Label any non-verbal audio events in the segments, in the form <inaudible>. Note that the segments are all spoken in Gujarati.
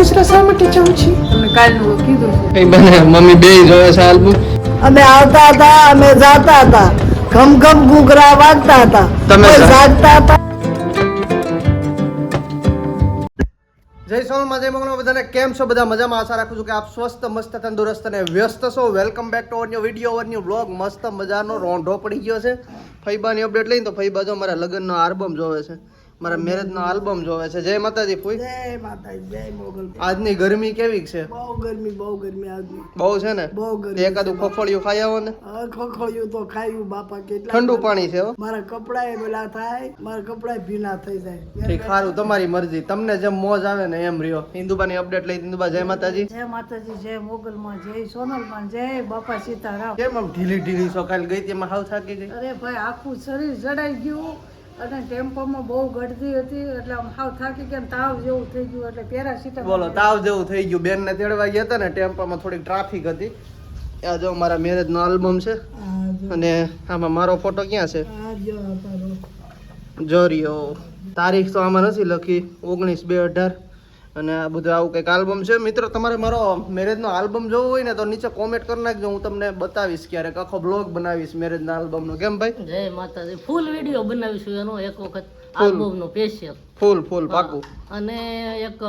બગસરા શા માટે જાઉં છું? તમને કાલનું કીધું છે. કઈ બને મમ્મી બે જોવે છે આલ્બમ. અમે આવતા હતા અમે જાતા હતા. ઘમ ઘમ ઘૂઘરા વાગતા હતા. તમે જાગતા હતા. જય સોન જય મંગળમાં બધાને કેમ છો? બધા મજામાં? આશા રાખું છું કે આપ સ્વસ્થ મસ્ત તંદુરસ્ત અને વ્યસ્ત છો. Welcome back to our video our new blog મસ્ત મજાનો રોંઢો પડી ગયો છે. ફઈબાની અપડેટ લઈને તો ફઈબા જો મારા લગ્નનો આલ્બમ જોવે છે. મારા મેરેજનો આલ્બમ જોવે છે. જય માતાજી ફૂઈ. જય માતાજી જય મોગલ આજની ગરમી કેવી છે? બહુ ગરમી બહુ ગરમી આજની. બહુ છે ને? બહુ ગરમી એકાદું ખોખોળિયું ખાઈ આવો ને. ખોખોળિયું તો ખાયું બાપા કેટલા ઠંડુ પાણી છે મારા કપડા એ પેલા થાય મારા કપડા ભીના થઈ જાય. ઠીક સારું તમારી મરજી. તમને જેમ મોજ આવે ને એમ રહ્યો. હિન્દુબાની અપડેટ લઈ હિન્દુબા જય માતાજી. જય માતાજી જય મોગલમાં જય સોનલમાં જય બાપા સીતારામ. કેમ આમ ઢીલી ઢીલી છો કાલ ગઈ તેમાં હાવ થાકી ગઈ. અરે ભાઈ આખું શરીર જડાઈ ગયું. અને ટેમ્પોમાં બહુ ગળદી હતી એટલે આમ હાવ થાકી ગયા તાવ જેવું થઈ ગયું એટલે પેરાસીટામોલ બોલો તાવ જેવું થઈ ગયું. બેન ને તેડવા ગયા હતા ને ટેમ્પોમાં થોડીક ટ્રાફિક હતી. આ જો મારા મેરેજ નો આલ્બમ છે. અને આમાં મારો ફોટો ક્યાં છે? જો રહ્યો તારીખ તો આમાં નથી લખી. ઓગણીસ બે અઢાર. અને આ બધું આવું કંઈક આલ્બમ છે. મિત્રો, તમારે મારો મેરેજનો આલ્બમ જોવો હોય ને તો નીચે કોમેન્ટ કરી નાખજો. હું તમને બતાવીશ ક્યારેક આખો બ્લોગ બનાવીશ મેરેજના આલ્બમનો. કેમ ભાઈ? જય માતાજી. ફૂલ વીડિયો બનાવીશું એનો એક વખત. આલ્બમ નો સ્પેશિયલ ફૂલ ફૂલ પાકું. અને એક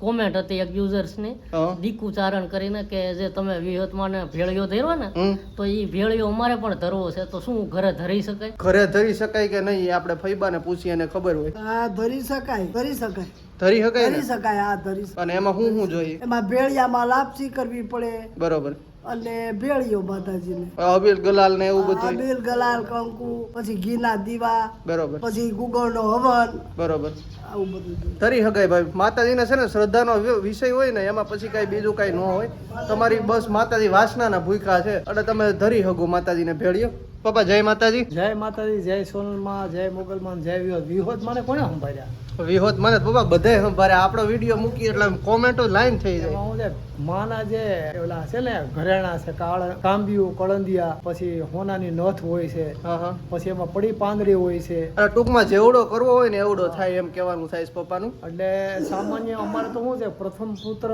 કોમેન્ટ હતી એક યુઝર્સની દીકુ ચારણ કરીને કે જે તમે વિહતમાં ને ભેળિયો ધર્યો ને તો એ ભેળિયો અમારે પણ ધરવો છે તો શું ઘરે ધરી શકાય? ઘરે ધરી શકાય કે નહીં આપણે ફઈબાને પૂછીએ એને ખબર હોય. આ ધરી શકાય ધરી શકાય. ધરી શકાય ધરી શકાય આ ધરી અને એમાં શું શું જોઈએ? એમાં ભેળિયામાં લાપસી કરવી પડે. બરોબર. અને ભેળીઓ માતાજીને. અબીલ ગલાલ ને એવું બધું અબીલ ગલાલ કંકુ પછી ઘીના દીવા બરોબર. પછી ગુગળનો હવન. બરોબર. આવું બધું. ધરી હગાય ભાઈ. માતાજીને છે ને શ્રદ્ધાનો વિષય હોય ને એમાં પછી કાંઈ બીજું કાંઈ ન હોય. તમારી બસ માતાજી વાસનાના ભૂખા છે. એટલે તમે ધરી હગો માતાજીને ભેળ્યો પપ્પા જય માતાજી. જય માતાજી જય સોનલમાં જય મોગલમાં જય વિહોત વિહોદ મને કોને સંભાળ્યા? વિહોત મને પપ્પા બધાય સંભાર્યા આપણો વીડિયો મૂકી એટલે કોમેન્ટો લાઈન થઈ જાય. માના જે ઓલા છે ને ઘરેણા છે કાળ કાંબિયું કળંદિયા પછી હોનાની નથ હોય છે હા હા. પછી એમાં પડી પાંદડી હોય છે. ટૂંકમાં જેવડો કરવો હોય ને એવડો થાય એમ કહેવાનું થાય છે પપ્પાનું. એટલે સામાન્ય અમારે તો શું છે પ્રથમ પુત્ર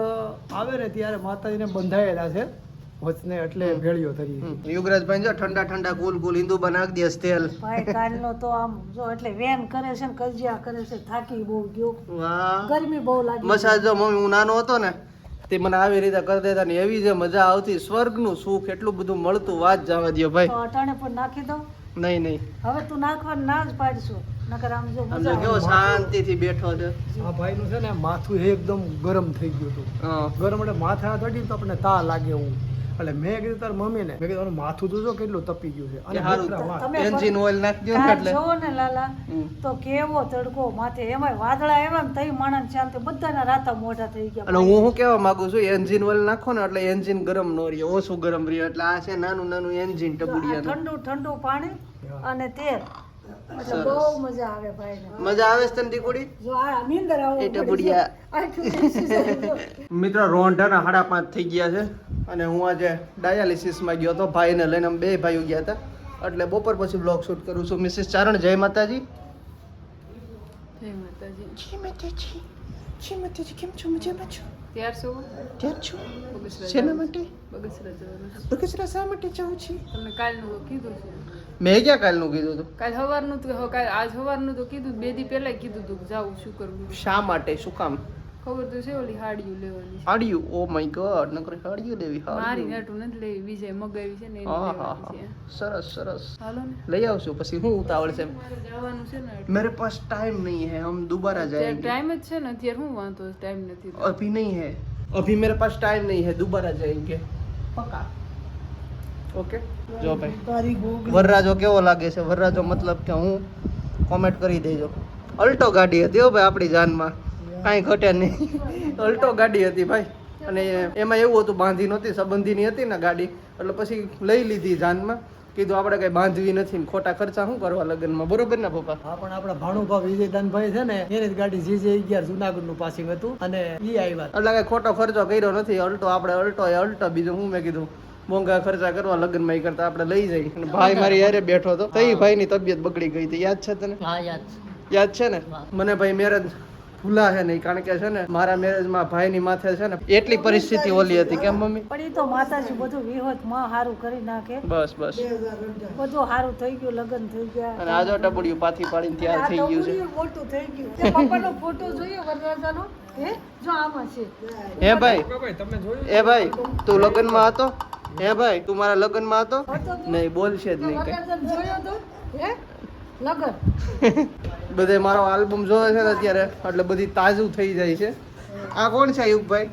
આવે ને ત્યારે માતાજીને બંધાયેલા છે. વચને એટલે ભેળિયો તરીકે યુગરાજભાઈ જો ઠંડા ઠંડા ગોલ ગોલ હિન્દુ બનાવી દે છે તેલ. ભાઈ કાલનો તો આમ જો એટલે વેન કરે છે ને કજિયા કરે છે થાકી બહુ ગયો. વાહ. ગરમી બહુ લાગી મસાજ જો મમ્મી હું નાનો હતો ને તે મને આવી રીતે કરી દેતા ને એવી જે મજા આવતી સ્વર્ગનું સુખ એટલું બધું મળતું વાત જવા દ્યો ભાઈ. તો અટાણે પણ નાખી દઉં? નહીં નહીં. હવે તું નાખવાનું ના જ પાડશો નકર આમ જો મજા કેવો શાંતિથી બેઠો છે. આ ભાઈનું છે ને માથું એકદમ ગરમ થઈ ગયું હતું. ગરમ એટલે માથા તડી તો આપણને તા લાગે એવું. એટલે મેં કીધું તાર મમ્મીને મેં કીધું માથું તો જો કેટલું તપી ગયું છે. અને હારું એન્જિન ઓઇલ નાખી દો ને કાલ એટલે. જો ને લાલા તો કેવો તડકો માથે એમાં વાદળા એવા ને તઈ માણસ શાંતિ બધાના રાતા મોઢા થઈ ગયા. અને હું શું કહેવા માંગુ છું એન્જિન ઓઇલ નાખો ને એટલે એન્જિન ગરમ ન રહે ઓછું ગરમ રહે એટલે આ છે નાનું નાનું એન્જિન ટબુડિયા ઠંડુ ઠંડુ પાણી અને તેલ. એટલે બહુ મજા આવે ભાઈને. મજા આવે છે દીકુડી નીંદર આવો. મિત્રો રોંઢાના સાડા પાંચ થઈ ગયા છે. અને હું આજે ડાયાલિસિસમાં ગયો હતો. ભાઈને લઈને અમે બે ભાઈઓ ગયા હતા. એટલે બપોર પછી બ્લોગ શૂટ કરું છું. મિસિસ ચારણ જય માતાજી. જય માતાજી. જી માતાજી. જી માતાજી. કેમ છો? મજામાં છો? ત્યાર છો? ત્યાં છો? શેના માટે? બગસરા શા માટે જાઉં છું? તમને કાલનું કીધું છે. મેં ક્યાં કાલનું કીધું હતું? કાલ સવારનું તો કાલ આજ સવારનું તો કીધું. બે દી પહેલા કીધું હતું જાઉં શું કરવું? શા માટે? શું કામ? ખબર તો છે ઓલી હાડિયું લેવાની હાડિયું? ઓ માય ગોડ નકર હાડિયું લેવી હાડિયું. મારી હાટું નથી લેવી બીજે મગાવી છે ને એની સરસ સરસ. હાલો ને. લઈ આવશું પછી હું ઉતાવળ છે જવાનું છે ને મેરે પાસ ટાઈમ નહીં હે હમ દુબારા જાયેંગે. ટાઈમ જ છે ને અત્યારે હું વાંધો ટાઈમ નથી અભી નહીં હે. અભી મેરે પાસ ટાઈમ નહીં હે દુબારા જાયેંગે. પક્કા? ઓકે? જો ભાઈ. વરરાજો કેવો લાગે છે? વરરાજો મતલબ કે હું કોમેન્ટ કરી દેજો. અલ્ટો ગાડી હતી હો ભાઈ આપણી જાનમાં. કાંઈ ઘટે નહીં. અલ્ટો ગાડી હતી ભાઈ. અને એમાં એવું હતું બાંધી નહોતી સંબંધીની હતી ને ગાડી. એટલે પછી લઈ લીધી જાનમાં. કીધું આપણે કઈ બાંધવી નથી ખોટા ખર્ચા શું કરવા લગ્નમાં? બરોબર ને પપ્પા? હા પણ આપણા ભાણુભા વિજયદાનભાઈ છે ને એની ગાડી જીજે અગિયાર જુનાગઢનું પાસિંગ હતું અને ઈ આવ્યા. એટલે કઈ ખોટો ખર્ચો કર્યો નથી. અલ્ટો આપણે અલ્ટો એ અલ્ટો. બીજું હું મેં કીધું મોંઘા ખર્ચા કરવા લગ્નમાં એ કરતા આપણે લઈ જઈ. અને ભાઈ મારી યારે બેઠો હતો. તઈ ભાઈ ની તબિયત બગડી ગઈ હતી. યાદ છે તને? હા યાદ છે. યાદ છે ને? મને ભાઈ મેરેજ ભૂલાશે નહીં કારણ કે છે ને મારા મેરેજમાં ભાઈની માથે છે ને એટલી પરિસ્થિતિ ઓલી હતી કેમ મમ્મી? પણ એ તો માતાજી બધું વિહોતમાં સારું કરી નાખે. બસ બસ. બધું સારું થઈ ગયું લગ્ન થઈ ગયા. અને આજો ટબુડિયું પાથી પાડીને તૈયાર થઈ ગયું છે. મોટું થઈ ગયું. પપ્પાનો ફોટો જોઈએ વરરાજાનો? હે? જો આમાં છે. હે ભાઈ એ ભાઈ તું લગ્નમાં હતો? હે ભાઈ તું મારા લગ્નમાં હતો? નહીં બોલશે જ નહીં લગન <laughs> બધે મારો આલ્બમ જોવે છે ને અત્યારે એટલે બધી તાજું થઈ જાય છે. આ કોણ છે યુગભાઈ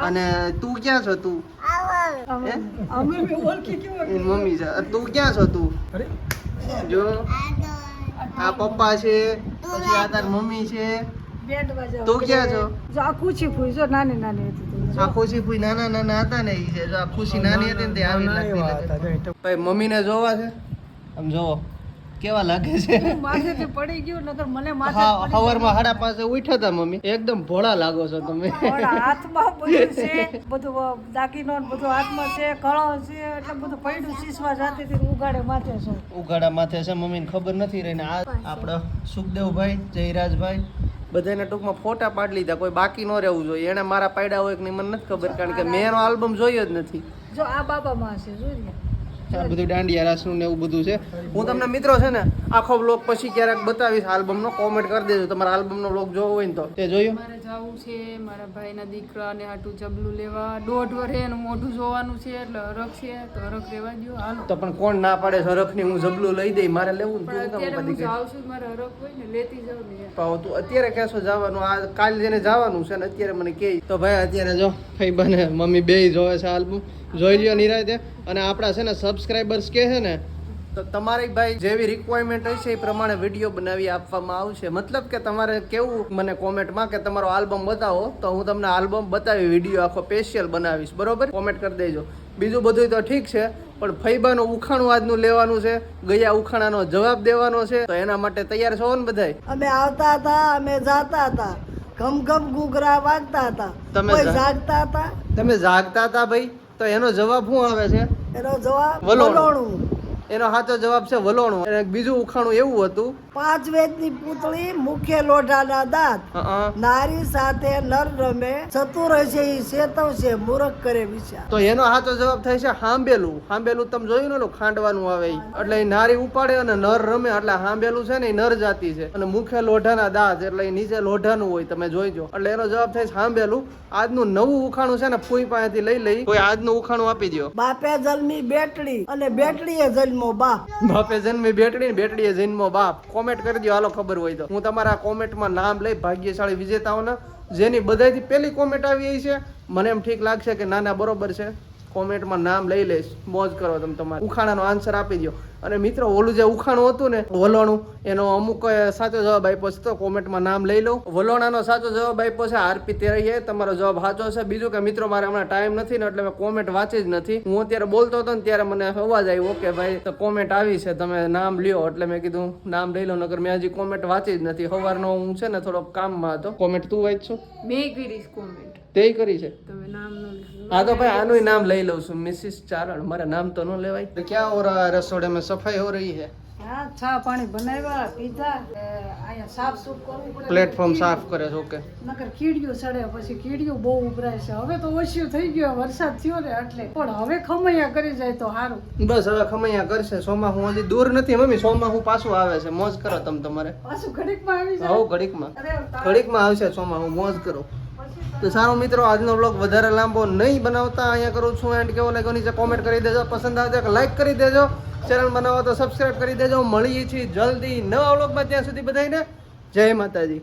અને તું ક્યાં છો તું? મમ્મી છે. તું ક્યાં છો તું? જો. આ પપ્પા છે પછી આ તાર મમ્મી છે. તું ક્યાં છો? જો આ કૂચી ફૂઈ જો નાની નાની હતી આ ખુશી ફૂઈ નાના નાના હતા ને એ છે. જો આ ખુશી નાની હતી ને તે આવી લાગતી ભાઈ મમ્મીને જોવા છે? આમ જોવો. કેવા લાગે છે? માથેથી પડી ગયું નકર મને માથે હા હાડા પાસે ઉઠ્યા હતા મમ્મી. એકદમ ભોળા લાગો છો તમે. હાથમાં બધું છે. બધું દાકીનો બધું હાથમાં છે કળો છે એટલે બધું પડ્યું શીશવા જાતી ઉગાડે માથે છો. ઉઘાડા માથે છે મમ્મીને ખબર નથી રહીને આ આપણા સુખદેવભાઈ જયરાજભાઈ બધાને ટૂંકમાં ફોટા પાડી લીધા. કોઈ બાકી ન રહેવું જોઈએ. એને મારા પાડ્યા હોય કે નહીં મને નથી ખબર. કારણ કે મેં એનો આલ્બમ જોયો જ નથી. જો આ બાબામાં છે જોઈએ આ બધું દાંડિયા રાસનું ને એવું બધું છે. હું તમને મિત્રો છે ને આખો બ્લોગ પછી ક્યારેક બતાવીશ આલ્બમનો કોમેન્ટ કરી દેજો. તમારા આલ્બમનો બ્લોગ જોવો હોય ને તો. તે જોયું? મારે જવું છે મારા ભાઈના દીકરાને હાટું જબલું લેવા. દોઢ વરે એનું મોઢું જોવાનું છે એટલે હરખ છે તો હરખ લેવા દો હાલ. તો પણ કોણ ના પાડે સરખની હું જબલું લઈ દઈ મારે લેવું ને તું કેમ બધી જાવ છું મારે હરખ હોય ને લેતી જાઉં ને પાવ તું અત્યારે કહેશો જવાનું આ કાલ જેને જવાનું છે ને અત્યારે મને કહે. તો ભાઈ અત્યારે જો ભાઈ બને મમ્મી બે જોવે છે આલ્બમ. જોઈ લ્યો નિરાતે. અને આપણા છે ને સબસ્ક્રાઈબર્સ કે છે ને તો તમારી ભાઈ જેવી રિક્વાયરમેન્ટ હશે એ પ્રમાણે વીડિયો બનાવી આપવામાં આવશે. મતલબ કે તમારે કેવું મને કોમેન્ટમાં કે તમારો આલ્બમ બતાવો તો હું તમને આલ્બમ બતાવી વીડિયો આખો સ્પેશિયલ બનાવીશ. બરોબર? કોમેન્ટ કરી દેજો. બીજું બધું તો ઠીક છે પણ ફૈબાનું ઉખાણું આજનું લેવાનું છે ગયા ઉખાણાનો જવાબ દેવાનો છે તો એના માટે તૈયાર છો ને બધાય? અમે આવતા હતા અમે જાતા હતા. ઘમ ઘમ ઘૂઘરા વાગતા હતા. તમે જાગતા હતા? તમે જાગતા હતા ભાઈ? તો એનો જવાબ શું આવે છે? એનો જવાબ વલોણું. એનો સાચો જવાબ છે વલોણું. બીજું ઉખાણું એવું હતું પાંચ વેદની પૂતળી મુખ્ય લોઢાના દાંત. નારી સાથે નર રમે ચતુર છે ઈ ચેતવશે મૂરખ કરે વિચાર. તો એનો હાથો જવાબ થાય છે હાંબેલું હાંબેલું તમે જોયું ને ખાંડવાનું આવે એટલે એ નારી ઉપાડે અને નર રમે એટલે હાંબેલું છે ને એ નર જાતિ છે. અને મુખ્ય લોઢાના દાંત એટલે એ નીચે લોઢાનું હોય તમે જોઈજો. એટલે એનો જવાબ થાય છે હાંબેલું આજનું નવું ઉખાણું છે ને ફૂઈ પાસેથી લઈ લઈ કોઈ આજનું ઉખાણું આપી દો બાપે જન્મી બેટડી અને બેટડીએ જન્મો બાપ. બાપે જન્મી બેટડી ને બેટડીએ જન્મો બાપ. કોમેન્ટ કરી દો હાલો ખબર હોય તો. હું તમારા કોમેન્ટમાં નામ લઈ ભાગ્યશાળી વિજેતાઓના, જેની બધાથી પહેલી કોમેન્ટ આવી છે. મને એમ ઠીક લાગશે કે ના ના બરોબર છે. કોમેન્ટમાં નામ લઈ લઈશ, મોજ કરો તમે તમારે. ઉખાણાનો આન્સર આપી દો અને મિત્રો, ઓલું જે ઉખાણું હતું ને, વલોણું, એનો અમુક સાચો જવાબ આપ્યો છે તો કોમેન્ટમાં નામ લઈ લઉં. વલોણાનો સાચો જવાબ આપ્યો છે, આરપી તેરૈયે તમારો જવાબ સાચો છે. બીજું કે મિત્રો, મારે હમણાં ટાઈમ નથી ને, એટલે મેં કોમેન્ટ વાંચી જ નથી. હું અત્યારે બોલતો હતો ને, ત્યારે મને અવાજ આવ્યો કે ભાઈ, તો કોમેન્ટ આવી છે, તમે નામ લ્યો. એટલે મેં કીધું, નામ લઈ લો નગર મેં હજી કોમેન્ટ વાંચી જ નથી. સવારનો હું છે ને, થોડોક કામમાં હતો. કોમેન્ટ તું વાંચશું? મેં કરીશ કોમેન્ટ તે કરી છે. આ તો ભાઈ આનું નામ લઈ લઉં છું મિસિસ ચારણ. મારે નામ તો ન લેવાય. તો ક્યાં હો રહા રસોડે મેં સફાઈ હો રહી હે પ્લેટફોર્મ સાફ કરે છે ઓકે. બહુ ઉભરાય છે. હવે તો ઓછું થઈ ગયો વરસાદ થયો ને એટલે. પણ હવે ખમૈયા કરી જાય તો સારું બસ હવે ખમૈયા કરશે. સોમા હજી દૂર નથી મમ્મી. સોમા હું પાછું આવે છે. મોજ કરો તમે તમારે. પાછું ઘડીકમાં આવી જાય. હવ ઘડીકમાં ઘડીકમાં આવશે સોમા. હું મોજ કરો. તો સારો મિત્રો, આજનો બ્લોગ વધારે લાંબો નહીં બનાવતા. અહીંયા કરું છું એન્ડ કેવો લાગ્યો નીચે કોમેન્ટ કરી દેજો. પસંદ આવે તો લાઈક કરી દેજો. ચેનલ બનાવો તો સબસ્ક્રાઇબ કરી દેજો. મળીએ છીએ જલ્દી નવા બ્લોગમાં ત્યાં સુધી બધાને જય માતાજી.